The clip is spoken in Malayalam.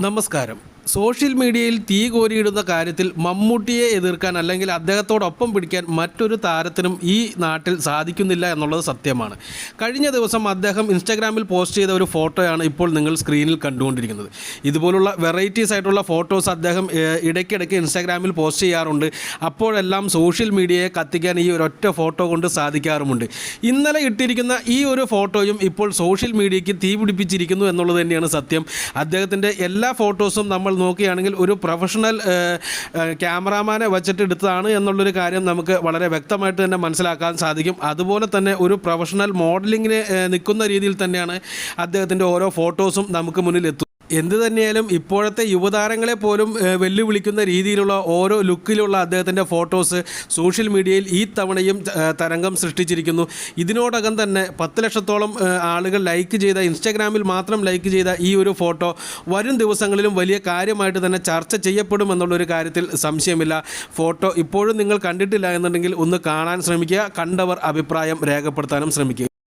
നമസ്കാരം. സോഷ്യൽ മീഡിയയിൽ തീ കോരിയിടുന്ന കാര്യത്തിൽ മമ്മൂട്ടിയെ എതിർക്കാൻ അല്ലെങ്കിൽ അദ്ദേഹത്തോടൊപ്പം പിടിക്കാൻ മറ്റൊരു താരത്തിനും ഈ നാട്ടിൽ സാധിക്കുന്നില്ല എന്നുള്ളത് സത്യമാണ്. കഴിഞ്ഞ ദിവസം അദ്ദേഹം ഇൻസ്റ്റാഗ്രാമിൽ പോസ്റ്റ് ചെയ്ത ഒരു ഫോട്ടോയാണ് ഇപ്പോൾ നിങ്ങൾ സ്ക്രീനിൽ കണ്ടുകൊണ്ടിരിക്കുന്നത്. ഇതുപോലുള്ള വെറൈറ്റീസ് ആയിട്ടുള്ള ഫോട്ടോസ് അദ്ദേഹം ഇടയ്ക്കിടയ്ക്ക് ഇൻസ്റ്റാഗ്രാമിൽ പോസ്റ്റ് ചെയ്യാറുണ്ട്. അപ്പോഴെല്ലാം സോഷ്യൽ മീഡിയയെ കത്തിക്കാൻ ഈ ഒരൊറ്റ ഫോട്ടോ കൊണ്ട് സാധിക്കാറുമുണ്ട്. ഇന്നലെ ഇട്ടിരിക്കുന്ന ഈ ഒരു ഫോട്ടോയും ഇപ്പോൾ സോഷ്യൽ മീഡിയയ്ക്ക് തീ പിടിപ്പിച്ചിരിക്കുന്നു എന്നുള്ളത് തന്നെയാണ് സത്യം. അദ്ദേഹത്തിന്റെ എല്ലാ ഫോട്ടോസും നമ്മൾ നോക്കുകയാണെങ്കിൽ ഒരു പ്രൊഫഷണൽ ക്യാമറാമാനെ വച്ചിട്ട് എടുത്തതാണ് എന്നുള്ളൊരു കാര്യം നമുക്ക് വളരെ വ്യക്തമായിട്ട് തന്നെ മനസ്സിലാക്കാൻ സാധിക്കും. അതുപോലെ തന്നെ ഒരു പ്രൊഫഷണൽ മോഡലിങ്ങിന് നിൽക്കുന്ന രീതിയിൽ തന്നെയാണ് അദ്ദേഹത്തിന്റെ ഓരോ ഫോട്ടോസും നമുക്ക് മുന്നിൽ എന്ത് തന്നെയായാലും ഇപ്പോഴത്തെ യുവതാരങ്ങളെ പോലും വെല്ലുവിളിക്കുന്ന രീതിയിലുള്ള ഓരോ ലുക്കിലുള്ള അദ്ദേഹത്തിന്റെ ഫോട്ടോസ് സോഷ്യൽ മീഡിയയിൽ ഈ തവണയും തരംഗം സൃഷ്ടിച്ചിരിക്കുന്നു. ഇതിനോടകം തന്നെ പത്ത് ലക്ഷത്തോളം ആളുകൾ ലൈക്ക് ചെയ്ത ഇൻസ്റ്റാഗ്രാമിൽ മാത്രം ലൈക്ക് ചെയ്ത ഈ ഒരു ഫോട്ടോ വരും ദിവസങ്ങളിലും വലിയ കാര്യമായിട്ട് തന്നെ ചർച്ച ചെയ്യപ്പെടുമെന്നുള്ളൊരു കാര്യത്തിൽ സംശയമില്ല. ഫോട്ടോ ഇപ്പോഴും നിങ്ങൾ കണ്ടിട്ടില്ല എന്നുണ്ടെങ്കിൽ ഒന്ന് കാണാൻ ശ്രമിക്കുക. കണ്ടവർ അഭിപ്രായം രേഖപ്പെടുത്താനും ശ്രമിക്കുക.